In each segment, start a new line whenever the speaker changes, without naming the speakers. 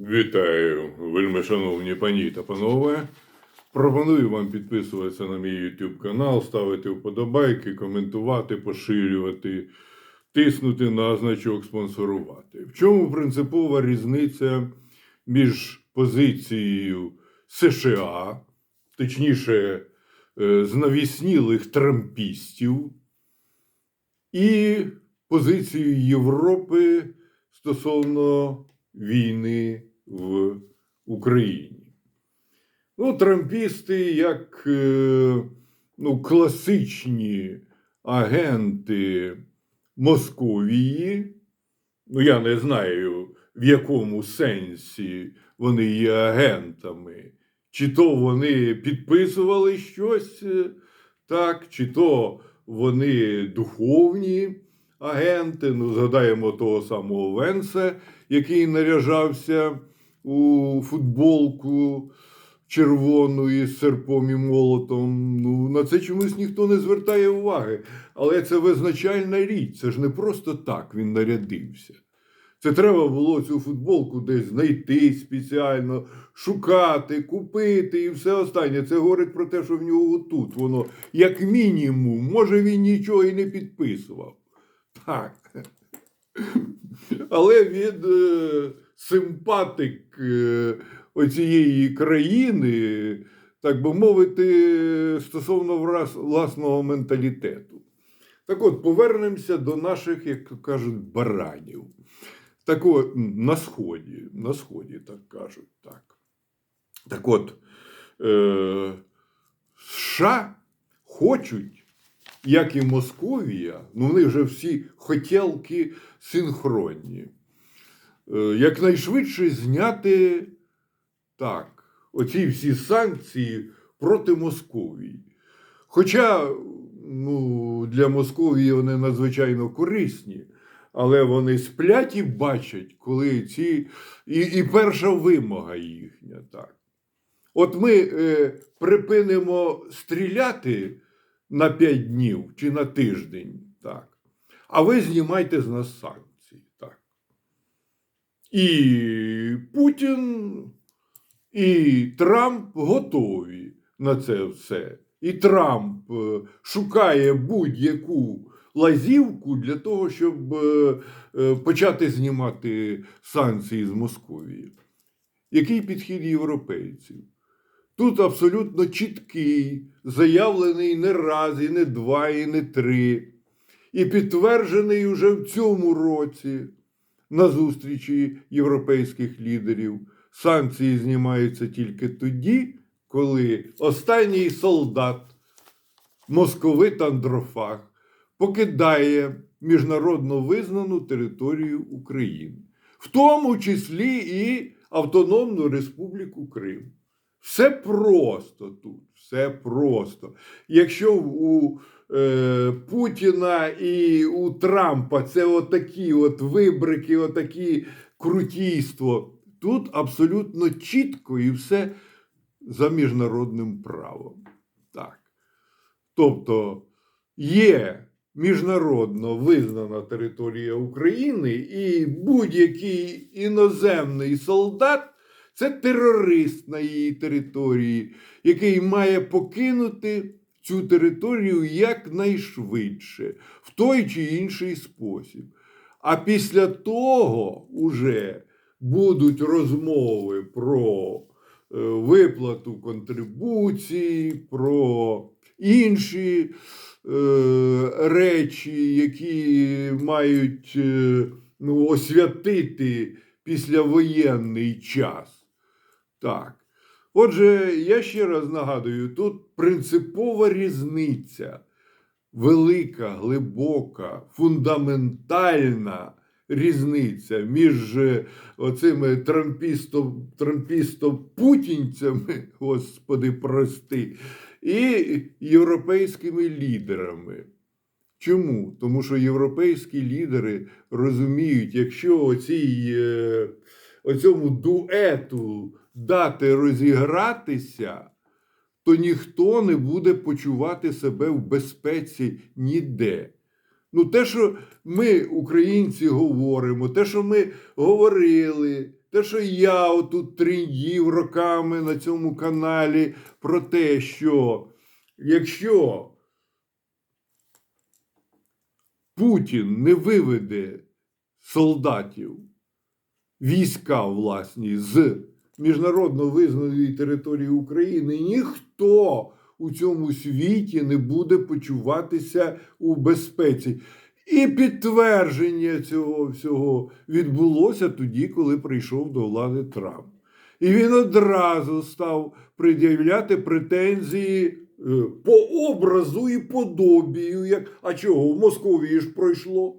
Вітаю, вельми шановні пані та панове. Пропоную вам підписуватися на мій YouTube канал, ставити вподобайки, коментувати, поширювати, тиснути на значок спонсорувати. В чому принципова різниця між позицією США, точніше, е, знавіснілих трампістів, і позицією Європи стосовно війни в Україні. Ну, трампісти, як е, ну, класичні агенти Московії, ну я не знаю, в якому сенсі вони є агентами, чи то вони підписували щось е, так, чи то вони духовні агенти. Ну, згадаємо того самого Венса, який наряжався у футболку червону із серпом і молотом. Ну, на це чомусь ніхто не звертає уваги. Але це визначальна річ. Це ж не просто так він нарядився. Це треба було цю футболку десь знайти спеціально, шукати, купити і все останнє. Це говорить про те, що в нього тут воно, як мінімум, може він нічого і не підписував. Так. Але він е, симпатик е, оцієї країни, так би мовити, стосовно власного менталітету. Так от, повернемося до наших, як кажуть, баранів. Так от, на сході, на сході, так кажуть, так. Так от, е, США хочуть, як і Московія, ну вони вже всі хотілки синхронні, е, якнайшвидше зняти так, оці всі санкції проти Московії. Хоча ну, для Московії вони надзвичайно корисні, але вони сплять і бачать, коли ці. І, і перша вимога їхня. так. От ми е, припинимо стріляти на 5 днів чи на тиждень, так. а ви знімайте з нас санкції. Так. І Путін, і Трамп готові на це все. І Трамп е, шукає будь-яку лазівку для того, щоб е, е, почати знімати санкції з Московії. Який підхід європейців? Тут абсолютно чіткий, заявлений не раз, і не два, і не три, і підтверджений уже в цьому році на зустрічі європейських лідерів. Санкції знімаються тільки тоді, коли останній солдат, московит Андрофаг, покидає міжнародно визнану територію України, в тому числі і Автономну Республіку Крим. Все просто тут, все просто. Якщо у е, Путіна і у Трампа це отакі от вибрики, отакі крутійство, тут абсолютно чітко і все за міжнародним правом. Так. Тобто є міжнародно визнана територія України, і будь-який іноземний солдат це терорист на її території, який має покинути цю територію якнайшвидше, в той чи інший спосіб. А після того уже будуть розмови про е, виплату контрибуцій, про інші е, речі, які мають е, ну, освятити післявоєнний час. Так. Отже, я ще раз нагадую: тут принципова різниця, велика, глибока, фундаментальна різниця між е, оцими трампісто- трампісто-путінцями, господи, прости, і європейськими лідерами. Чому? Тому що європейські лідери розуміють, якщо оцій, е, оцьому дуету дати розігратися, то ніхто не буде почувати себе в безпеці ніде. Ну, те, що ми, українці, говоримо, те, що ми говорили, те, що я отут трендів роками на цьому каналі про те, що якщо Путін не виведе солдатів, війська власні з міжнародно визнаної території України, ніхто у цьому світі не буде почуватися у безпеці. І підтвердження цього всього відбулося тоді, коли прийшов до влади Трамп. І він одразу став пред'являти претензії е, по образу і подобію. Як, а чого? В Московії ж пройшло.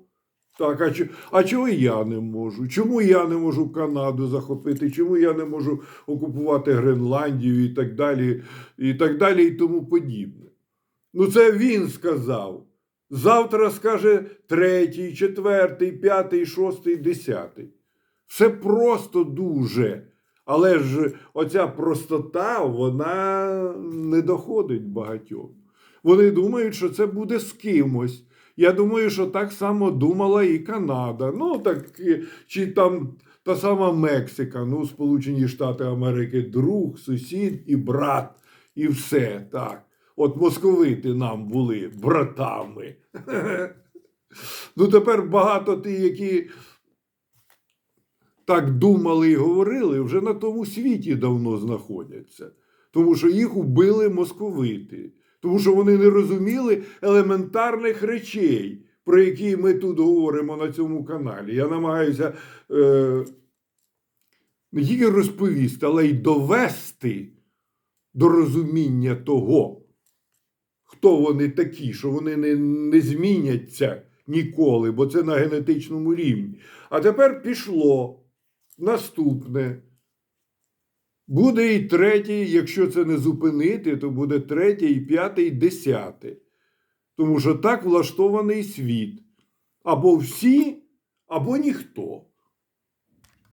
Так, а, а чого я не можу? Чому я не можу Канаду захопити? Чому я не можу окупувати Гренландію і так далі, і так далі, і тому подібне? Ну, це він сказав. Завтра скаже третій, четвертий, п'ятий, шостий, десятий. Все просто дуже. Але ж оця простота, вона не доходить багатьом. Вони думають, що це буде з кимось. Я думаю, що так само думала і Канада. Ну, так, чи там та сама Мексика, ну, Сполучені Штати Америки, друг, сусід і брат, і все так. От московити нам були братами. Ну, тепер багато ті, які так думали і говорили, вже на тому світі давно знаходяться. Тому що їх убили московити. Тому що вони не розуміли елементарних речей, про які ми тут говоримо на цьому каналі. Я намагаюся е, не тільки розповісти, але й довести до розуміння того, хто вони такі, що вони не, не зміняться ніколи, бо це на генетичному рівні. А тепер пішло наступне. Буде і третій, якщо це не зупинити, то буде третій, і п'ятий, і десятий. Тому що так влаштований світ. Або всі, або ніхто.